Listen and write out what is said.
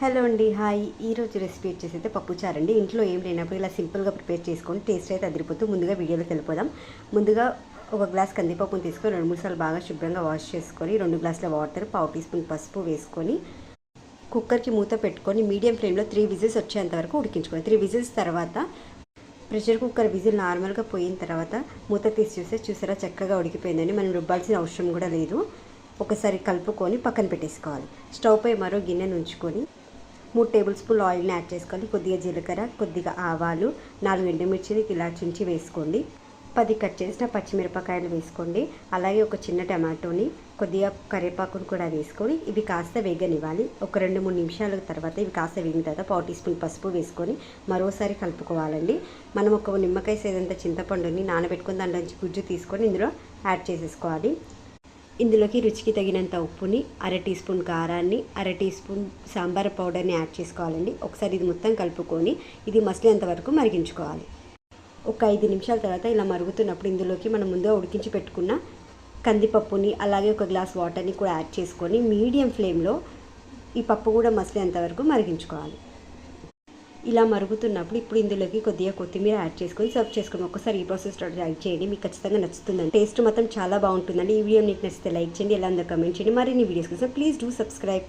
Hello అండి hi. ఈరోజు recipe వచ్చేసి అయితే పప్పు చారు అండి ఇంట్లో ఏం లేనప్పుడు ఇలా సింపుల్గా ప్రిపేర్ చేసుకొని టేస్ట్ అయితే అదిరిపోతూ ముందుగా వీడియోలో వెళ్ళిపోదాం. ముందుగా ఒక గ్లాస్ కందిపప్పును తీసుకొని రెండు మూడు సార్లు బాగా శుభ్రంగా వాష్ చేసుకొని రెండు గ్లాసుల వాటర్ పావు టీ స్పూన్ పసుపు వేసుకొని కుక్కర్కి మూత పెట్టుకొని మీడియం ఫ్లేమ్లో త్రీ విజిల్స్ వచ్చేంత వరకు ఉడికించుకోవాలి. త్రీ విజిల్స్ తర్వాత ప్రెషర్ కుక్కర్ విజిల్ నార్మల్గా పోయిన తర్వాత మూత తీసి చూస్తే చూసారా చక్కగా ఉడికిపోయిందని మనం రుబ్బాల్సిన అవసరం కూడా లేదు. ఒకసారి కలుపుకొని పక్కన పెట్టేసుకోవాలి. స్టవ్ పై మరో గిన్నెను ఉంచుకొని మూడు టేబుల్ స్పూన్ ఆయిల్ని యాడ్ చేసుకోవాలి కొద్దిగా జీలకర్ర కొద్దిగా ఆవాలు నాలుగు ఎండుమిర్చిని ఇలా చుంచి వేసుకోండి. పది కట్ చేసిన పచ్చిమిరపకాయలు వేసుకోండి. అలాగే ఒక చిన్న టమాటోని కొద్దిగా కరివేపాకును కూడా వేసుకొని ఇవి కాస్త వేగనివ్వాలి. ఒక రెండు మూడు నిమిషాల తర్వాత ఇవి కాస్త వేగిన తర్వాత పావు టీ స్పూన్ పసుపు వేసుకొని మరోసారి కలుపుకోవాలండి. మనం ఒక నిమ్మకాయ సేదంత చింతపండుని నానబెట్టుకుని దాంట్లో నుంచి గుజ్జు తీసుకొని ఇందులో యాడ్ చేసేసుకోవాలి. ఇందులోకి రుచికి తగినంత ఉప్పుని అర టీ స్పూన్ కారాన్ని అర టీ స్పూన్ సాంబార్ పౌడర్ని యాడ్ చేసుకోవాలండి. ఒకసారి ఇది మొత్తం కలుపుకొని ఇది మసిలేంత వరకు మరిగించుకోవాలి. ఒక ఐదు నిమిషాల తర్వాత ఇలా మరుగుతున్నప్పుడు ఇందులోకి మనం ముందుగా ఉడికించి పెట్టుకున్న కందిపప్పుని అలాగే ఒక గ్లాస్ వాటర్ని కూడా యాడ్ చేసుకొని మీడియం ఫ్లేమ్లో ఈ పప్పు కూడా మసిలేంత వరకు మరిగించుకోవాలి. ఇలా మరుగుతున్నప్పుడు ఇప్పుడు ఇందులోకి కొద్దిగా కొత్తిమీర యాడ్ చేసుకొని సర్వ్ చేసుకొని ఒకసారి ఈ ప్రాసెస్ ట్రై చేయండి. మీకు ఖచ్చితంగా నచ్చుతుందండి. టేస్ట్ మాత్రం చాలా బాగుంటుందండి. ఈ వీడియో మీకు నచ్చితే లైక్ చేయండి. ఎలా ఉందో కమెంట్ చేయండి. మరిన్ని వీడియోస్ కోసం ప్లీజ్ డూ సబ్స్క్రైబ్.